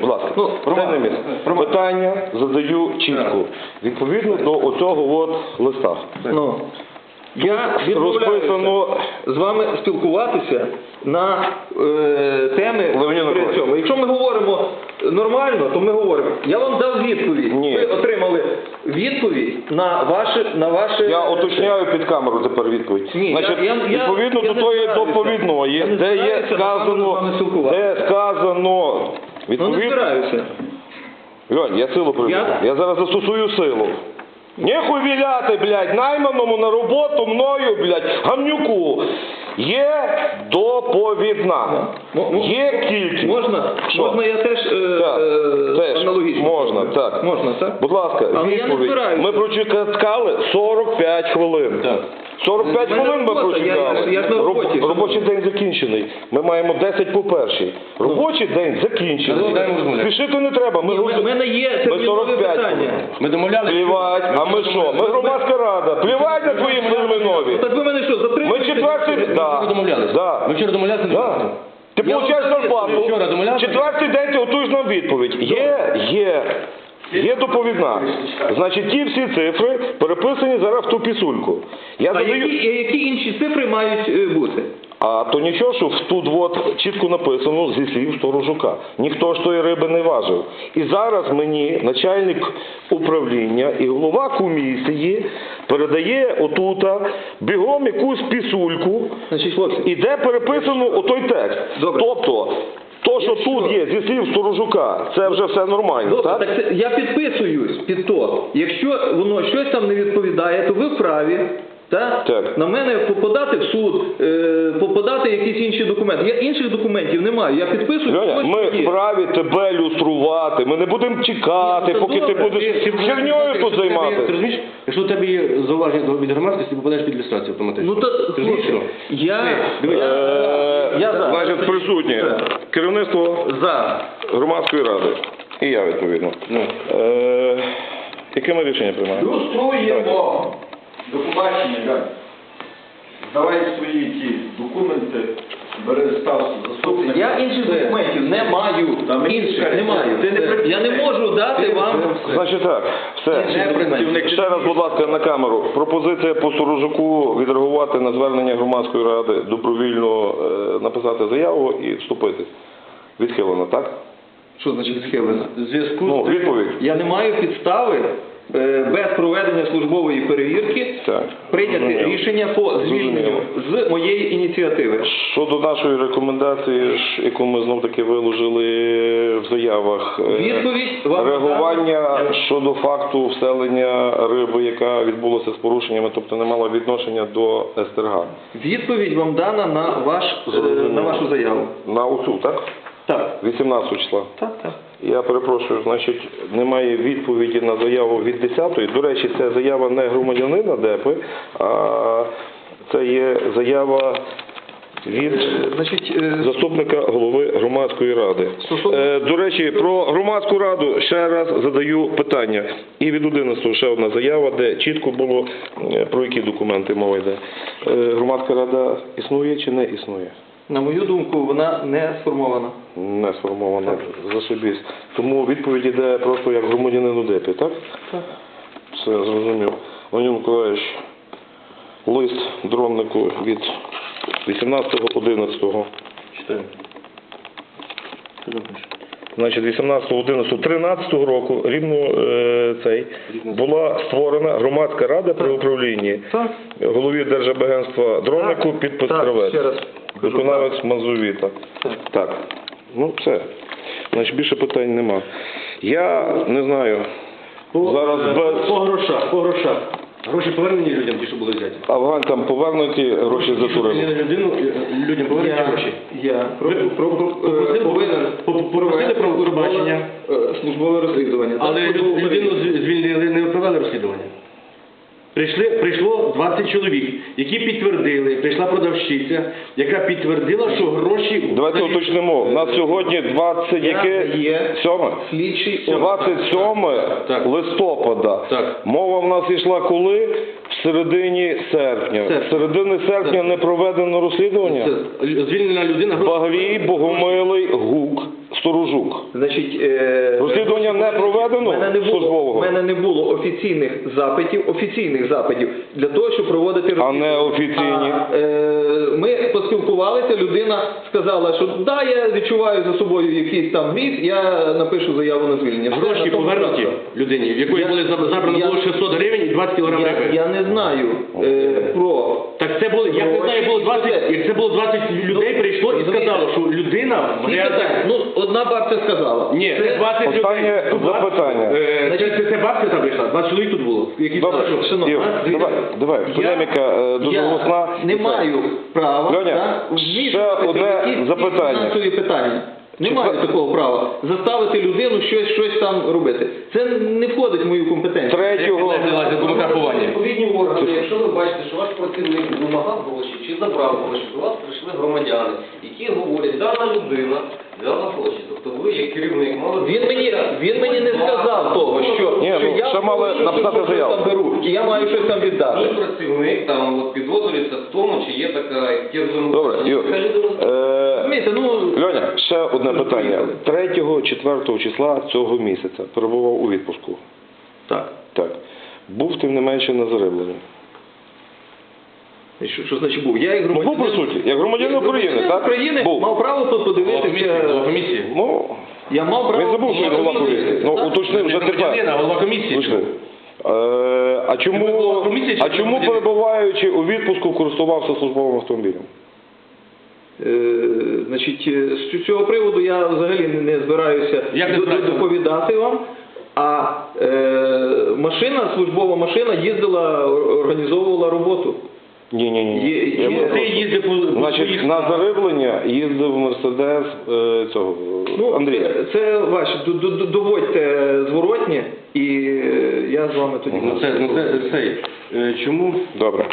Будь ласка, Ну, це не місце. Роман. Питання задаю чітко. Відповідно до оцього от листа. Ну, я відмовляюся Розписано з вами спілкуватися на е, теми Леонід при Миколаївич. цьому. Якщо ми говоримо нормально, то ми говоримо. Я вам дав відповідь. Ні. Ви отримали відповідь на ваше на ваше. Я уточняю під камеру тепер відповідь. Ні, Значить, я- я- я- відповідно я до не тої збираюся. доповідного, Я не де є збираюся на камеру з сказано, вами спілкуватися. де сказано, Ну не відповідно, збираюся. Льонь, я силу приведу. Я- Я зараз застосую силу. Нехуй віляти, блядь, найманому на роботу мною, блядь, гамнюку. Є доповідна. М- м- Є кількість. Можна, Що? можна я теж, е, Так, е, теж. аналогічно. Можна, так. Можна, так? Будь ласка, Але я не відповідь. збираюся. Ми прочекали 45 хвилин. Так. 45 У мене хвилин ми робота, я- прочекали. я ж- я на Роб- роботі. Робочий день закінчений. Ми маємо 10 по першій. Робочий день закінчений. Розглядаємо розмовляти. Спішити не треба. Ми Ні, в мене є термінове 45 питання. Ми домовлялися. Плівать, а ми що? Ми громадська рада. Плівать на твої термінові. Так ви мене що, Ми затримуєте? четвертий... Ми домовлялися. Да. Ми вчора домовлялися. Да. Ти Я получаєш вам зарплату. Ми вчора домовлялися. Четвертий день ти готуєш нам відповідь. Є, є. Є доповідна. Значить, ті всі цифри переписані зараз в ту пісульку. Я А задаю. які, які інші цифри мають е, бути? А то нічого, що в тут от чітко написано зі слів сторожука. Ніхто ж тої риби не важив. І зараз мені начальник управління і голова комісії передає отута бігом якусь пісульку, Значить, хлопці, і де переписано отой текст. Добре. Тобто, то, що тут є зі слів сторожука, це вже все нормально, Добре, так? так це, я підписуюсь під то. Якщо воно щось там не відповідає, то ви вправі. Так? Так. На мене подати в суд, е, подати якісь інші документи. Я інших документів не маю. Я підписую. Льоня, ми є. вправі тебе люструвати. Ми не будемо чекати, Ні, ну, поки ти добре. будеш херньою тут Ти займатися. розумієш, якщо у тебе є зауваження до- від громадськості, ти попадаєш під люстрацію автоматично. Ну то Ти розумієш, хлопці, що? я, Дивись. Е, я за. Значить, присутні керівництво за. громадської ради. І я відповідно. Ну. Е, яке ми рішення приймаємо? Люструємо. До побачення, Галь. Давай свої ті документи, бери став заступник. Я інших документів не маю. Інших не маю. Ти не при- Я не можу дати вам. Значить так, все. Інших документів. Ще раз, будь ласка, на камеру. Пропозиція по Сторожуку відреагувати на звернення громадської ради, добровільно е, написати заяву і вступити. Відхилено, так? Що значить відхилено? В зв'язку Ну, з тим- відповідь. Я не маю підстави без проведення службової перевірки Так. прийняти Зрозуміло. рішення по звільненню з моєї ініціативи. Щодо нашої рекомендації, яку ми знов таки виложили в заявах, е, Відповідь вам реагування надана. щодо факту вселення риби, яка відбулася з порушеннями, тобто не мала відношення до СТРГ. Відповідь вам дана на ваш е, Зрозуміло. на вашу заяву. На оцю, так? Так, 18 числа. так, так. Я перепрошую, значить, немає відповіді на заяву від 10-ї. До речі, це заява не громадянина ДЕПи, а це є заява від Значить, е, заступника голови громадської ради. Стосовно- Е, до речі, про громадську раду ще раз задаю питання. І від 11 ще одна заява, де чітко було е, про які документи мова йде. Е, громадська рада існує чи не існує? На мою думку, вона не сформована. Не сформована зашибісь. Тому відповідь йде просто як громадянину ДЕПі, так? Так. Все, зрозумів. Леонід Миколаївич, лист дроннику від 18.11. Читаю. Значить, 18.11.13 року рівно е, цей була створена громадська рада при управлінні Так. голові Держабагентства дроннику підпис Так, ще раз Виконавець Мазовіта. Так. Так. Ну, все. Значить, більше питань нема. Я не знаю. Зараз без По грошах, по грошах. Гроші повернені людям, ті, що були взяті. афганцям повернуті гроші за туризм. людину, е, людям повернені гроші. я про, Ви про, про, попросили- е, повинен попросили провести про службове, пробачення. е, службове розслідування. Але Так, людину з- звільнили, не провели розслідування. Прийшли, прийшло 20 чоловік, які підтвердили, прийшла продавщиця, яка підтвердила, що гроші... Давайте уточнимо. У нас сьогодні 20, яке? є 7? Слідчий орган. 27 Так. листопада. Так. Мова в нас йшла коли? В середині серпня. Серпня. В середині серпня не проведено розслідування? Це звільнена людина... Багрій, Богомилий, Гук, Сторожук. Значить, е, Розслідування не проведено мене не було, службового? в мене не було офіційних запитів, офіційних запитів для того, щоб проводити А не офіційні? А, е, ми поспілкувалися, людина сказала, що да, я відчуваю за собою якийсь там гріх, я напишу заяву на звільнення. Все, Гроші тому повернуті крапка. людині, в якої Я- були заб- забрано я- було 600 гривень і 20 кілограм Я, риби. я не знаю е, про Так це було, як не знаю, було 20, як це було 20 людей прийшло і розумієте, сказало, що людина грязна. питання. Ну, одна бабця сказала. Ні, це 20 Останнє людей. запитання. Е, Це, це, це бабця там прийшла, 20 чоловік тут було. Які Добре, що- шановні, а, дивіться, давай, давай, полеміка е, дуже я голосна. не маю права Льоня, да, ще вмішуватися одне якісь запитання. фінансові питання. Не маю такого права заставити людину щось, щось там робити. Це не входить в мою компетенцію. Третього. Відповідні органи, якщо ви бачите, що ваш працівник вимагав гроші чи забрав гроші, до вас прийшли громадяни, які говорять, дана людина взяла гроші. Тобто ви, як керівник, мали Він мені, він мені не сказав того, що, Ні, що ну, я ще мали написати щось заяву. там беру, і я маю щось там Мій віддати. працівник там от, підозрюється в тому, чи є така яке Добре, е, Розумієте, ну, Льоня, ще одне питання. 3-4 числа цього місяця перебував у відпуску. так. Так. Був тим не менше на зарибленні. Що, що значить був? Я як Ну, громадянин... був присутній, як громадянин України, так? України Був. мав право тут комісії, голова комісії. Ну, Я мав право... він забув, що він голова комісії. Ну, уточнив вже Не громадянин, тепер. а голова комісії. Уточнив. Е, а чому, голова комісії чи а чому громадянин? перебуваючи у відпуску користувався службовим автомобілем? Е, Значить, е, з цього приводу я взагалі не- не збираюся Як не до- збираєтеся? доповідати вам. А е, машина, службова машина їздила, організовувала роботу. Ні, ні, ні. Є- Я є- просто- Ти їздив по, по Значить, своїх на справах. зариблення їздив Мерседес е, цього Ну, Андрія. Це, це ваші, д- д- д- доводьте зворотні, і е, я з вами тоді. Ну це, ну це, це, е, чому Добре.